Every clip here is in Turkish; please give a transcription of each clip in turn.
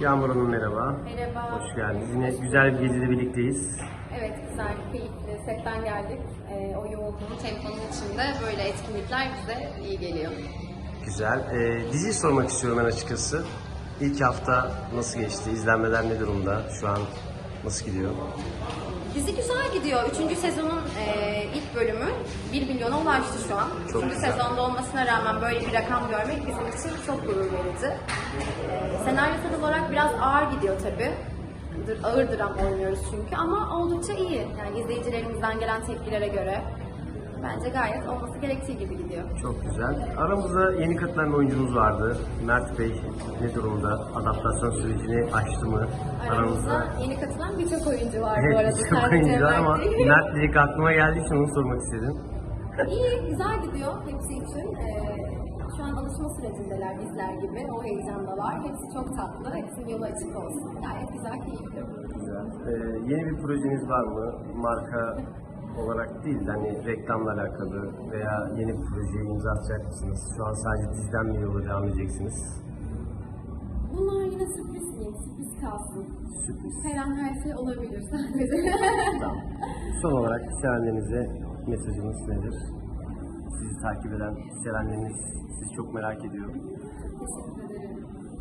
Yağmur Hanım merhaba. Merhaba. Hoş geldiniz. Yine güzel bir gecede birlikteyiz. Evet, güzel, keyifli. Setten geldik. Ee, o yoğunluğun, temponun içinde böyle etkinlikler bize iyi geliyor. Güzel. Ee, diziyi sormak istiyorum ben açıkçası. İlk hafta nasıl geçti? İzlenmeler ne durumda? Şu an nasıl gidiyor? Dizi güzel gidiyor. Üçüncü sezonun e, ilk bölümü 1 milyona ulaştı şu an. Çok Üçüncü güzel. sezonda olmasına rağmen böyle bir rakam görmek bizim için çok gurur verici. E, senaryosal olarak biraz ağır gidiyor tabii. Ağır dram oynuyoruz çünkü ama oldukça iyi. Yani izleyicilerimizden gelen tepkilere göre bence gayet olması gerektiği gibi gidiyor. Çok güzel. Aramızda yeni katılan bir oyuncumuz vardı. Mert Bey ne durumda? Adaptasyon sürecini açtı mı? Aramızda yeni katılan birçok oyuncu var bu arada. Sadece oyuncu var ama değil. Mert direkt aklıma geldiği için onu sormak istedim. İyi, güzel gidiyor hepsi için. Ee, şu an alışma sürecindeler bizler gibi. O heyecan da var. Hepsi çok tatlı. Hepsinin yolu açık olsun. Gayet güzel, keyifli. Güzel. Ee, yeni bir projeniz var mı? Marka olarak değil de hani reklamla alakalı veya yeni bir projeye imza atacak mısınız? Şu an sadece diziden mi yola devam edeceksiniz? Bunlar yine sürpriz diyeyim. Sürpriz kalsın. Sürpriz. Her an her şey olabilir sadece. Tamam. Son olarak sevenlerinize mesajınız nedir? Sizi takip eden sevenleriniz sizi çok merak ediyor. Teşekkür ederim.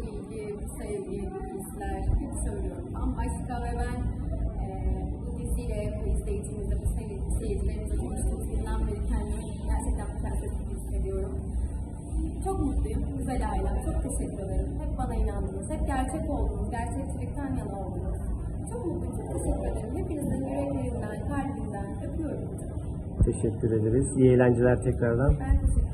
İlgi, sevgi, hisler hep söylüyorum. Bambaşka ve ben e, bu diziyle, bu izleyicimizle, bu seyir- seyircilerimizle konuştuğumuz günden beri kendimi gerçekten bu prenses gibi hissediyorum. Çok mutluyum. Güzel ailem. Çok teşekkür ederim. Hep bana inandınız. Hep gerçek oldunuz. Gerçekçilikten yana oldunuz. Çok mutluyum. Çok teşekkür ederim. Hepinizin yüreklerinden, kalbinden öpüyorum. Teşekkür ederiz. İyi eğlenceler tekrardan. Ben teşekkür ederim.